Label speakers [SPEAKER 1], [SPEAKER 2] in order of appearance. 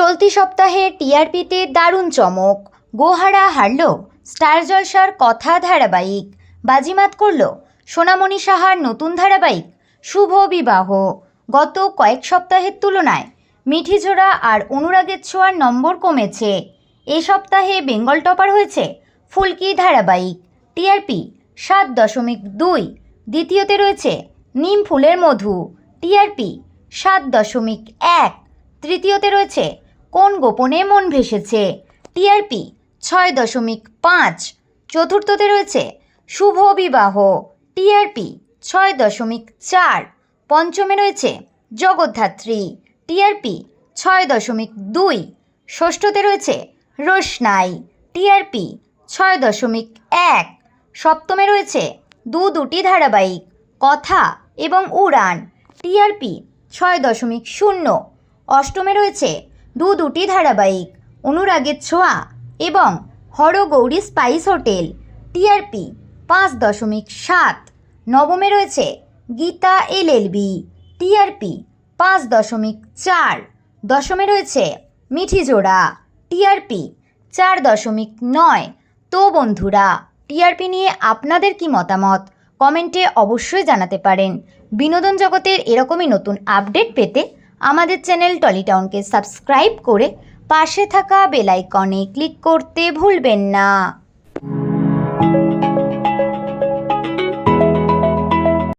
[SPEAKER 1] চলতি সপ্তাহে টিআরপিতে দারুণ চমক। গোহারা হারল, স্টার জলসার কথা ধারাবাহিক। বাজিমাত করল, সোনামণি সাহার নতুন ধারাবাহিক, শুভ বিবাহ। গত কয়েক সপ্তাহের তুলনায় মিঠিজোড়া আর অনুরাগের ছোঁয়ার নম্বর কমেছে। এ সপ্তাহে বেঙ্গল টপার হয়েছে ফুলকি ধারাবাহিক। টিআরপি সাত দশমিক দুই, দ্বিতীয়তে রয়েছে নিম ফুলের মধু। টিআরপি সাত দশমিক এক, তৃতীয়তে রয়েছে কোন গোপনে মন ভেসেছে? টিআরপি ছয় দশমিক পাঁচ। চতুর্থতে রয়েছে শুভ বিবাহ। টিআরপি ছয় দশমিক চার। পঞ্চমে রয়েছে জগদ্ধাত্রী। টিআরপি ছয় দশমিক দুই। ষষ্ঠতে রয়েছে রোশনাই। টিআরপি ছয় দশমিক এক। সপ্তমে রয়েছে দু দুটি ধারাবাহিক, কথা এবং উড়ান। টিআরপি ছয় দশমিক শূন্য। অষ্টমে রয়েছে দু দুটি ধারাবাহিক, অনুরাগের ছোঁয়া এবং হরগৌরী স্পাইস হোটেল টিআরপি পাঁচ দশমিক সাত। নবমে রয়েছে গীতা এলএলবি টিআরপি পাঁচ দশমিক চার। দশমে রয়েছে মিঠিজোড়া টিআরপি চার দশমিক নয়। তো বন্ধুরা টিআরপি নিয়ে আপনাদের কি মতামত? কমেন্টে অবশ্যই জানাতে পারেন। বিনোদন জগতের এরকমই নতুন আপডেট পেতে আমাদের চ্যানেল টলিটাউনকে সাবস্ক্রাইব করে পাশে থাকা বেলাইকনে ক্লিক করতে ভুলবেন না।